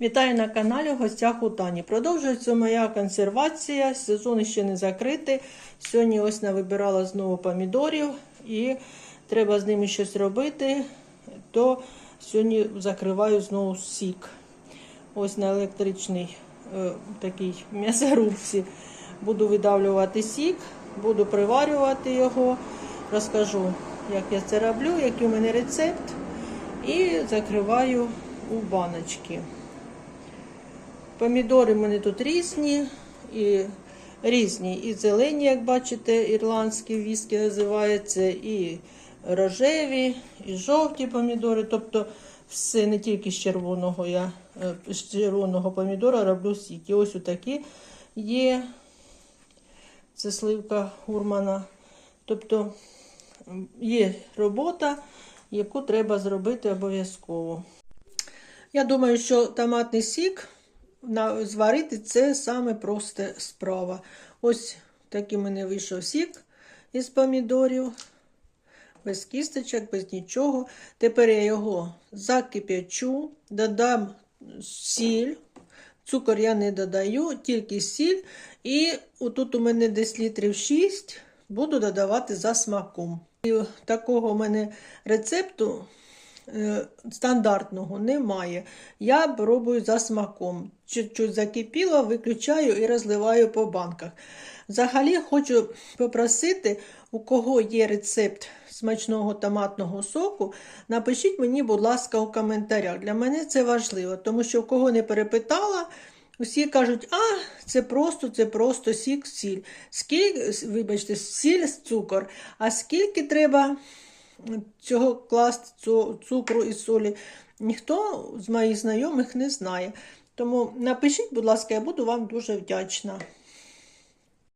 Вітаю на каналі в гостях у Тані. Продовжується моя консервація. Сезон ще не закритий. Сьогодні ось навибирала знову помідорів і треба з ними щось робити. То сьогодні закриваю знову сік. Ось на електричній е, такій м'ясорубці буду видавлювати сік, буду приварювати його. Розкажу, як я це роблю, який у мене рецепт. І закриваю у баночки. Помідори в мене тут різні, і різні, і зелені, як бачите, ірландські віскі називаються, і рожеві, і жовті помідори. Тобто все не тільки з червоного я е, з червоного помідора роблю сік. Ось отакі є. Це сливка гурмана. Тобто є робота, яку треба зробити обов'язково. Я думаю, що томатний сік зварити це саме проста справа. Ось такий мене вийшов сік із помідорів, без кісточок, без нічого. Тепер я його закип'ячу, додам сіль. Цукор я не додаю, тільки сіль. І отут у мене десь літрів 6 буду додавати за смаком. І такого у мене рецепту стандартного немає. Я пробую за смаком. Чуть-чуть закипіло, виключаю і розливаю по банках. Взагалі хочу попросити, у кого є рецепт смачного томатного соку, напишіть мені, будь ласка, у коментарях. Для мене це важливо, тому що у кого не перепитала, усі кажуть, а, це просто, це просто сік, сіль. Скільки, вибачте, сіль, цукор. А скільки треба цього класти цукру і солі, ніхто з моїх знайомих не знає. Тому напишіть, будь ласка, я буду вам дуже вдячна.